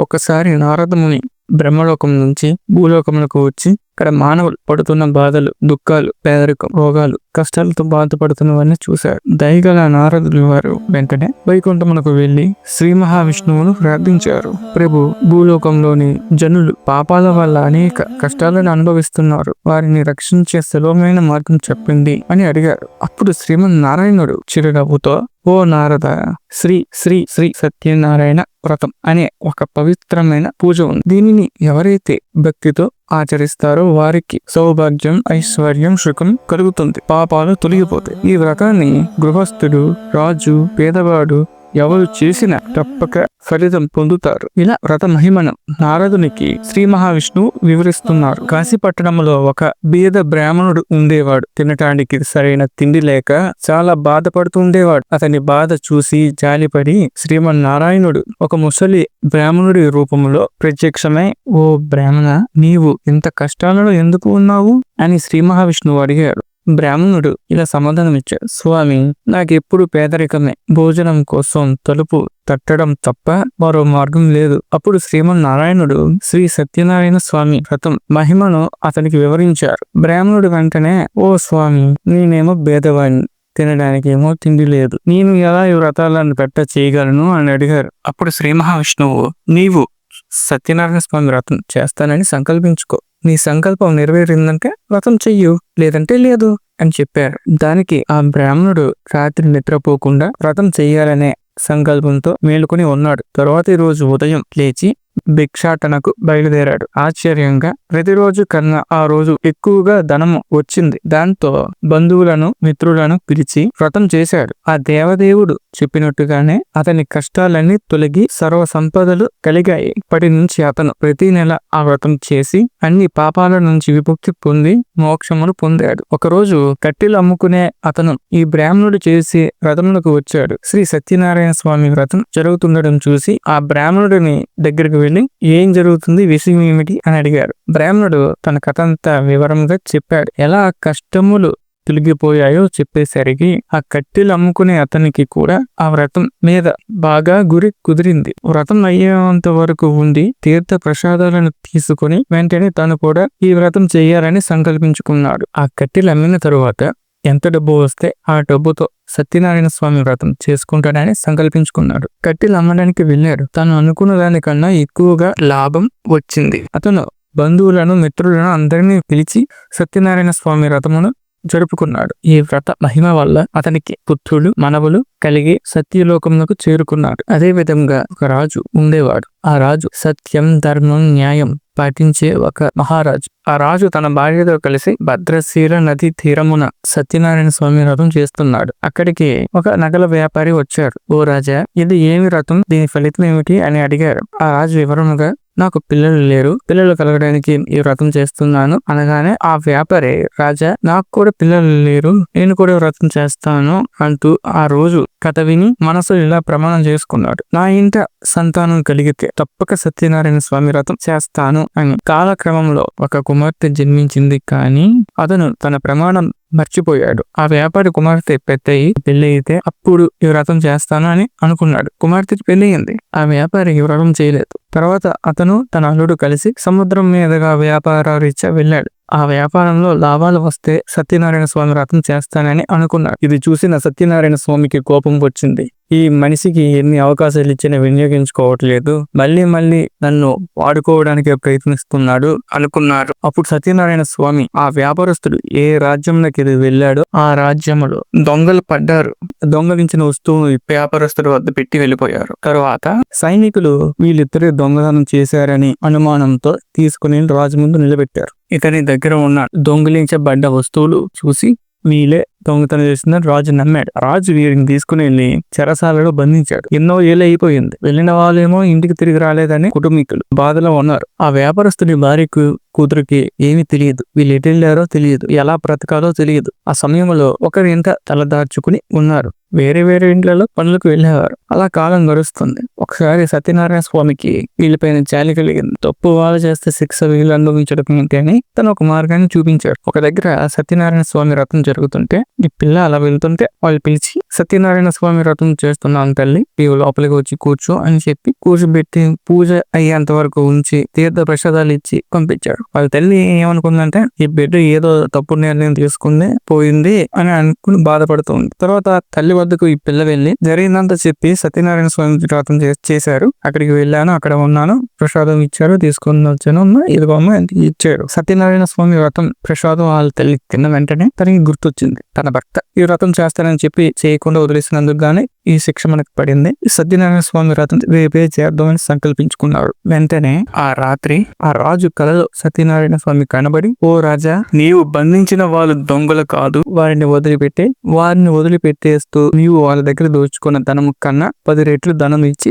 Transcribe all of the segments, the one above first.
ఒకసారి నారదముని బ్రహ్మలోకం నుంచి భూలోకములకు వచ్చి ఇక్కడ మానవులు పడుతున్న బాధలు దుఃఖాలు పేదరికం రోగాలు కష్టాలతో బాధపడుతున్నవన్నీ చూశారు. దయగల నారదులు వారు వెంటనే వైకుంఠమునకు వెళ్ళి శ్రీ మహావిష్ణువును ప్రార్థించారు. ప్రభు భూలోకంలోని జనులు పాపాల వల్ల అనేక కష్టాలను అనుభవిస్తున్నారు. వారిని రక్షించే సులభమైన మార్గం చెప్పింది అని అడిగారు. అప్పుడు శ్రీమన్ నారాయణుడు చిరునవ్వుతో ఓ నారద శ్రీ శ్రీ శ్రీ సత్యనారాయణ వ్రతం అనే ఒక పవిత్రమైన పూజ ఉంది. దీనిని ఎవరైతే భక్తితో ఆచరిస్తారో వారికి సౌభాగ్యం ఐశ్వర్యం సుఖం కలుగుతుంది. పాపాలు తొలగిపోతాయి. ఈ వ్రతాన్ని గృహస్థుడు రాజు పేదవాడు ఎవరు చేసిన తప్పక ఫలితం పొందుతారు. ఇలా వ్రత మహిమను నారదునికి శ్రీ మహావిష్ణువు వివరిస్తున్నారు. కాశీపట్టణంలో ఒక బీద బ్రాహ్మణుడు ఉండేవాడు. తినటానికి సరైన తిండి లేక చాలా బాధపడుతూ ఉండేవాడు అతని బాధ చూసి జాలిపడి శ్రీమన్నారాయణుడు ఒక ముసలి బ్రాహ్మణుడి రూపంలో ప్రత్యక్షమై ఓ బ్రాహ్మణ నీవు ఇంత కష్టాలలో ఎందుకు ఉన్నావు? అని శ్రీ మహావిష్ణువు అడిగాడు. బ్రాహ్మణుడు ఇలా సమాధానమిచ్చాడు స్వామి నాకెప్పుడు పేదరికమే. భోజనం కోసం తలుపు తట్టడం తప్ప మరో మార్గం లేదు. అప్పుడు శ్రీమన్నారాయణుడు శ్రీ సత్యనారాయణ స్వామి వ్రతం మహిమను అతనికి వివరించారు. బ్రాహ్మణుడు వెంటనే ఓ స్వామి నేనేమో భేదవాణ్ణి తినడానికి ఏమో తిండి లేదు. నేను ఎలా ఈ వ్రతాలను పెట్ట చేయగలను? అని అడిగారు. అప్పుడు శ్రీ మహావిష్ణువు నీవు సత్యనారాయణ స్వామి వ్రతం చేస్తానని సంకల్పించుకో. నీ సంకల్పం నెరవేరిందంటే వ్రతం చెయ్యు లేదంటే లేదు అని చెప్పారు దానికి ఆ బ్రాహ్మణుడు రాత్రి నిద్రపోకుండా వ్రతం చెయ్యాలనే సంకల్పంతో మేలుకొని ఉన్నాడు. తరువాతి రోజు ఉదయం లేచి భిక్షాటనకు బయలుదేరాడు. ఆశ్చర్యంగా ప్రతిరోజు కన్నా ఆ రోజు ఎక్కువగా ధనము వచ్చింది. దాంతో బంధువులను మిత్రులను పిలిచి వ్రతం చేశాడు. ఆ దేవదేవుడు చెప్పినట్టుగానే అతని కష్టాలన్నీ తొలగి సర్వ సంపదలు కలిగాయి. ఇప్పటి నుంచి అతను ప్రతి నెల ఆ వ్రతం చేసి అన్ని పాపాల నుంచి విముక్తి పొంది మోక్షమును పొందాడు. ఒకరోజు కట్టెలు అమ్ముకునే అతను ఈ బ్రాహ్మణుడు చేసి వ్రతములకు వచ్చాడు. శ్రీ సత్యనారాయణ స్వామి వ్రతం జరుగుతుండడం చూసి ఆ బ్రాహ్మణుడిని దగ్గరికి వెళ్ళి ఏం జరుగుతుంది? విషయం ఏమిటి? అని అడిగారు. బ్రాహ్మణుడు తన కథ అంతా వివరంగా చెప్పాడు. ఎలా కష్టములు తొలగిపోయాయో చెప్పేసరికి ఆ కట్టెలు అమ్ముకునే అతనికి కూడా ఆ వ్రతం మీద బాగా గురి కుదిరింది. వ్రతం అయ్యేంత వరకు ఉండి తీర్థ ప్రసాదాలను తీసుకుని వెంటనే తను కూడా ఈ వ్రతం చేయాలని సంకల్పించుకున్నాడు. ఆ కట్టెలు అమ్మిన తరువాత ఎంత డబ్బు వస్తే ఆ డబ్బుతో సత్యనారాయణ స్వామి వ్రతం చేసుకుంటాడని సంకల్పించుకున్నాడు. కట్టెలు అమ్మడానికి వెళ్ళాడు తను అనుకున్న దానికన్నా ఎక్కువగా లాభం వచ్చింది. అతను బంధువులను మిత్రులను అందరినీ పిలిచి సత్యనారాయణ స్వామి వ్రతమును జరుపుకున్నాడు. ఈ వ్రత మహిమ వల్ల అతనికి పుత్రులు మనవులు కలిగి సత్యలోకములకు చేరుకున్నాడు అదే విధంగా ఒక రాజు ఉండేవాడు. ఆ రాజు సత్యం ధర్మం న్యాయం పాటించే ఒక మహారాజు. ఆ రాజు తన భార్యతో కలిసి భద్రశీల నది తీరమున సత్యనారాయణ స్వామి రథం చేస్తున్నాడు. అక్కడికి ఒక నగల వ్యాపారి వచ్చాడు. ఓ రాజా ఇది ఏమి రథం దీని ఫలితం ఏమిటి? అని అడిగారు. ఆ రాజు వివరముగా నాకు పిల్లలు లేరు. పిల్లలు కలగడానికి ఈ వ్రతం చేస్తున్నాను అనగానే ఆ వ్యాపారి రాజా నాకు కూడా పిల్లలు లేరు. నేను కూడా వ్రతం చేస్తాను అంటూ ఆ రోజు కథ విని మనసు ఇలా ప్రమాణం చేసుకున్నాడు. నా ఇంట సంతానం కలిగితే తప్పక సత్యనారాయణ స్వామి వ్రతం చేస్తాను అని. కాలక్రమంలో ఒక కుమార్తె జన్మించింది కానీ అతను తన ప్రమాణం మర్చిపోయాడు. ఆ వ్యాపారి కుమార్తె పెద్దయి పెళ్ళి అయితే అప్పుడు ఈ వ్రతం చేస్తాను అని అనుకున్నాడు. కుమార్తె పెళ్ళి అయింది ఆ వ్యాపారి ఈ వ్రతం చేయలేదు. తర్వాత అతను తన అల్లుడు కలిసి సముద్రం మీదుగా వ్యాపార రీత్యా వెళ్ళాడు. ఆ వ్యాపారంలో లాభాలు వస్తే సత్యనారాయణ స్వామి వ్రతం చేస్తానని అనుకున్నాడు ఇది చూసిన సత్యనారాయణ స్వామికి కోపం వచ్చింది. ఈ మనిషికి ఎన్ని అవకాశాలు ఇచ్చినా వినియోగించుకోవట్లేదు. మళ్ళీ మళ్ళీ నన్ను వాడుకోవడానికి ప్రయత్నిస్తున్నాడు అనుకున్నారు. అప్పుడు సత్యనారాయణ స్వామి ఆ వ్యాపారస్తుడు ఏ రాజ్యంలోకి వెళ్ళాడో ఆ రాజ్యంలో దొంగలు పడ్డారు. దొంగలించిన వస్తువును వ్యాపారస్తుడు వద్ద పెట్టి వెళ్ళిపోయారు. తరువాత సైనికులు వీళ్ళిద్దరే దొంగతనం చేశారని అనుమానంతో తీసుకుని రాజు ముందు నిలబెట్టారు. ఇతని దగ్గర ఉన్న దొంగిలించబడ్డ వస్తువులు చూసి మీలే దొంగతనం చేసిందని రాజు నమ్మాడు. రాజు వీరిని తీసుకుని వెళ్ళి చెరసాలలో బంధించాడు. ఎన్నో ఏళ్ళు అయిపోయింది. వెళ్ళిన వాళ్ళేమో ఇంటికి తిరిగి రాలేదని కుటుంబీకులు బాధలో ఉన్నారు. ఆ వ్యాపారస్తుని భార్యకు కూతురికి ఏమీ తెలియదు. వీళ్ళు ఎటు వెళ్ళారో తెలియదు. ఎలా బ్రతకాలో తెలియదు. ఆ సమయంలో ఒకరి ఇంట తలదార్చుకుని ఉన్నారు. వేరే వేరే ఇంట్లలో పనులకు వెళ్ళేవారు. అలా కాలం గడుస్తుంది. ఒకసారి సత్యనారాయణ స్వామికి వీళ్ళపైన జాలి కలిగింది. తప్పు వాళ్ళు చేస్తే శిక్ష వీళ్ళు అనుభవించడం ఏంటి అని తను ఒక మార్గాన్ని చూపించాడు. ఒక దగ్గర సత్యనారాయణ స్వామి రథం జరుగుతుంటే ఈ పిల్ల అలా వెళ్తుంటే వాళ్ళు పిలిచి సత్యనారాయణ స్వామి వ్రతం చేస్తున్నాను తల్లి నీవు లోపలికి వచ్చి కూర్చో అని చెప్పి కూర్చోబెట్టి పూజ అయ్యేంత వరకు ఉంచి తీర్థ ప్రసాదాలు ఇచ్చి పంపించాడు. వాళ్ళ తల్లి ఏమనుకుందంటే ఈ బిడ్డ ఏదో తప్పు నిర్ణయం తీసుకుంది పోయింది అని అనుకుని బాధపడుతుంది తర్వాత తల్లి వద్దకు ఈ పిల్ల వెళ్ళి జరిగిందంతా చెప్పి సత్యనారాయణ స్వామి వ్రతం చేశారు. అక్కడికి వెళ్ళాను అక్కడ ఉన్నాను ప్రసాదం ఇచ్చారు తీసుకుని వచ్చాను అమ్మ ఇదిగో అమ్మ ఇచ్చారు. సత్యనారాయణ స్వామి వ్రతం ప్రసాదం వాళ్ళ తల్లి తిన్న వెంటనే తనకి గుర్తొచ్చింది. తన భర్త ఈ వ్రతం చేస్తానని చెప్పి లేకుండా వదిలేసినందుకు కానీ ఈ శిక్ష మనకు పడింది. సత్యనారాయణ స్వామి వ్రతం రేపే చేద్దామని సంకల్పించుకున్నాడు వెంటనే ఆ రాత్రి ఆ రాజు కలలో సత్యనారాయణ స్వామి కనబడి ఓ రాజా నీవు బంధించిన వాళ్ళు దొంగలు కాదు. వారిని వదిలిపెట్టే వారిని వదిలిపెట్టేస్తూ నీవు వాళ్ళ దగ్గర దోచుకున్న ధనం కన్నా పది రెట్లు ధనం ఇచ్చి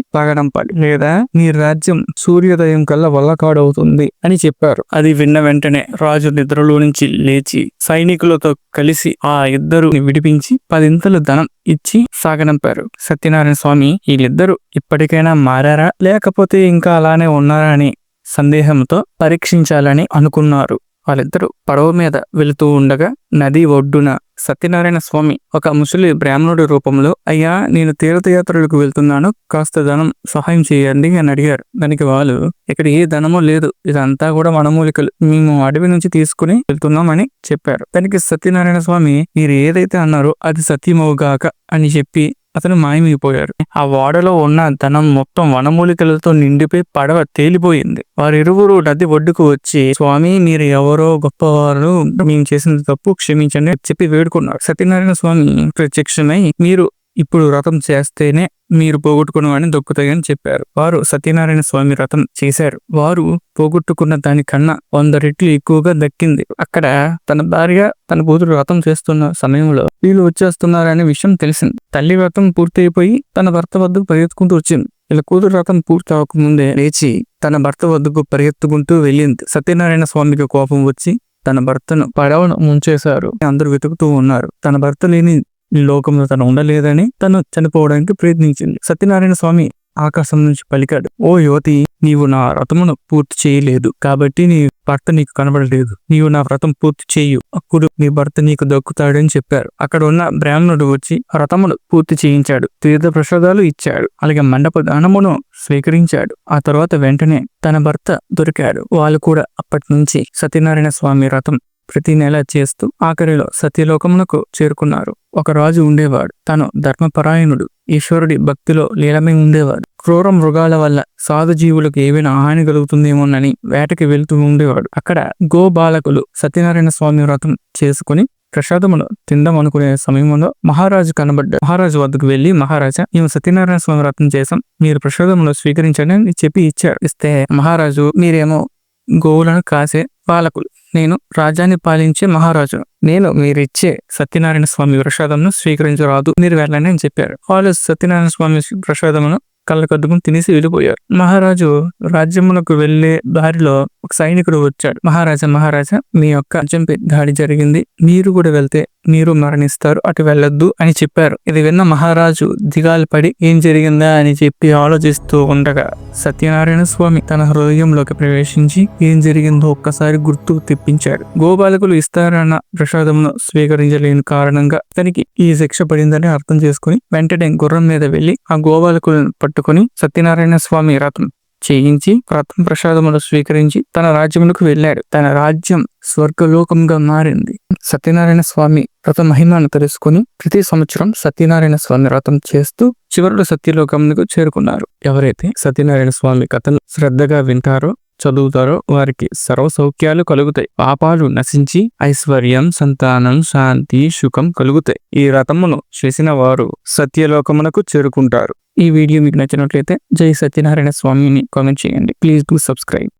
పడి లేదా నీ రాజ్యం సూర్యోదయం కల్లా వల్లకాడవుతుంది అని చెప్పారు. అది విన్న వెంటనే రాజు నిద్రలో నుంచి లేచి సైనికులతో కలిసి ఆ ఇద్దరు విడిపించి పదింతలు ధనం ఇచ్చి సాగనంపారు. సత్యనారాయణ స్వామి వీళ్ళిద్దరూ ఇప్పటికైనా మారారా? లేకపోతే ఇంకా అలానే ఉన్నారా అని సందేహంతో పరీక్షించాలని అనుకున్నారు. వాళ్ళిద్దరూ పడవ మీద వెళుతూ ఉండగా నది ఒడ్డున సత్యనారాయణ స్వామి ఒక ముసలి బ్రాహ్మణుడి రూపంలో అయ్యా నేను తీర్థయాత్రలకు వెళ్తున్నాను. కాస్త ధనం సహాయం చేయండి అని అడిగారు. దానికి వాళ్ళు ఇక్కడ ఏ ధనమో లేదు. ఇదంతా కూడా వనమూలికలు మేము అడవి నుంచి తీసుకుని వెళ్తున్నామని చెప్పారు. దానికి సత్యనారాయణ స్వామి మీరు ఏదైతే అన్నారో అది సత్యమవుగాక అని చెప్పి అతను మాయమైపోయారు ఆ ఓడలో ఉన్న ధనం మొత్తం వనమూలికలతో నిండిపోయి పడవ తేలిపోయింది. వారిరువురు నది ఒడ్డుకు వచ్చి స్వామి మీరు ఎవరో గొప్పవారు మేము చేసిన తప్పు క్షమించండి చెప్పి వేడుకున్నారు. సత్యనారాయణ స్వామి ప్రత్యక్షమై మీరు ఇప్పుడు వ్రతం చేస్తేనే మీరు పోగొట్టుకున్నవని దొక్కుతాయని చెప్పారు. వారు సత్యనారాయణ స్వామి వ్రతం చేశారు. వారు పోగొట్టుకున్న దానికన్నా వంద రెట్లు ఎక్కువగా దక్కింది. అక్కడ తన భార్య తన కూతురు వ్రతం చేస్తున్న సమయంలో వీళ్ళు వచ్చేస్తున్నారనే విషయం తెలిసింది. తల్లి వ్రతం పూర్తయిపోయి తన భర్త వద్దకు పరిగెత్తుకుంటూ వచ్చింది. ఇలా కూతురు వ్రతం పూర్తి అవ్వకముందే లేచి తన భర్త వద్దకు పరిగెత్తుకుంటూ వెళ్ళింది. సత్యనారాయణ స్వామికి కోపం వచ్చి తన భర్తను పడవను ముంచేశారు. అందరూ వెతుకుతూ ఉన్నారు. తన భర్త లేని లోకంలో తను ఉండలేదని తను చనిపోవడానికి ప్రయత్నించింది. సత్యనారాయణ స్వామి ఆకాశం నుంచి పలికాడు ఓ యువతి నీవు నా వ్రతమును పూర్తి చేయలేదు కాబట్టి నీ భర్త నీకు కనబడలేదు. నీవు నా వ్రతం పూర్తి చేయు. అప్పుడు నీ భర్త నీకు దక్కుతాడని చెప్పారు. అక్కడ ఉన్న బ్రాహ్మణుడు వచ్చి వ్రతమును పూర్తి చేయించాడు. తీర్థ ప్రసాదాలు ఇచ్చాడు. అలాగే మండప దానమును స్వీకరించాడు. ఆ తర్వాత వెంటనే తన భర్త దొరికాడు. వాళ్ళు కూడా అప్పటి నుంచి సత్యనారాయణ స్వామి వ్రతం ప్రతి నెల చేస్తూ ఆఖరిలో సత్యలోకమునకు చేరుకున్నారు. ఒక రాజు ఉండేవాడు. తను ధర్మపరాయణుడు. ఈశ్వరుడి భక్తిలో లీలమై ఉండేవాడు. క్రూర మృగాల వల్ల సాధు జీవులకు ఏవైనా హాని కలుగుతుందేమోనని వేటకి వెళ్తూ ఉండేవాడు. అక్కడ గో బాలకులు సత్యనారాయణ స్వామి వ్రతం చేసుకుని ప్రసాదమును తిందాం అనుకునే సమయంలో మహారాజు కనబడ్డాడు. మహారాజు వద్దకు వెళ్ళి మహారాజా మేము సత్యనారాయణ స్వామి వ్రతం చేసాం మీరు ప్రసాదమును స్వీకరించండి అని చెప్పి ఇచ్చారు ఇస్తే మహారాజు మీరేమో గోవులను కాసే పాలకులు నేను రాజ్యాన్ని పాలించే మహారాజు. నేను మీరిచ్చే సత్యనారాయణ స్వామి ప్రసాదంను స్వీకరించరాదు. మీరు వెళ్ళండి అని చెప్పారు. వాళ్ళు సత్యనారాయణ స్వామి ప్రసాదమును కళ్ళకద్దుకుని తినేసి వెళ్ళిపోయారు. మహారాజు రాజ్యమునకు వెళ్ళే దారిలో ఒక సైనికుడు వచ్చాడు. మహారాజా మహారాజా మీ యొక్క రాజ్యంపై దాడి జరిగింది. మీరు కూడా వెళ్తే మీరు మరణిస్తారు. అటు వెళ్ళొద్దు అని చెప్పారు. ఇది విన్న మహారాజు దిగాలు పడి ఏం జరిగిందా? అని చెప్పి ఆలోచిస్తూ ఉండగా సత్యనారాయణ స్వామి తన హృదయంలోకి ప్రవేశించి ఏం జరిగిందో ఒక్కసారి గుర్తు తెప్పించాడు. గోపాలకులు ఇస్తారన్న ప్రసాదమును స్వీకరించలేని కారణంగా తనకి ఈ శిక్ష పడిందని అర్థం చేసుకుని వెంటనే గుర్రం మీద వెళ్ళి ఆ గోపాలకులను పట్టుకుని సత్యనారాయణ స్వామి రథం చేయించి రత్న ప్రసాదములు స్వీకరించి తన రాజ్యములకు వెళ్ళాడు. తన రాజ్యం స్వర్గలోకంగా మారింది. సత్యనారాయణ స్వామి రథ మహిమను తెలుసుకుని ప్రతి సంవత్సరం సత్యనారాయణ స్వామి రథం చేస్తూ చివరిలో సత్యలోకంకు చేరుకున్నారు. ఎవరైతే సత్యనారాయణ స్వామి కథను శ్రద్ధగా వింటారో చదువుతారో వారికి సర్వ సౌఖ్యాలు కలుగుతాయి. పాపాలు నశించి ఐశ్వర్యం సంతానం శాంతి సుఖం కలుగుతాయి. ఈ రథమును చేసిన వారు సత్యలోకమునకు చేరుకుంటారు. ఈ వీడియో మీకు నచ్చినట్లయితే జై సత్యనారాయణ స్వామిని కామెంట్ చేయండి. Please do subscribe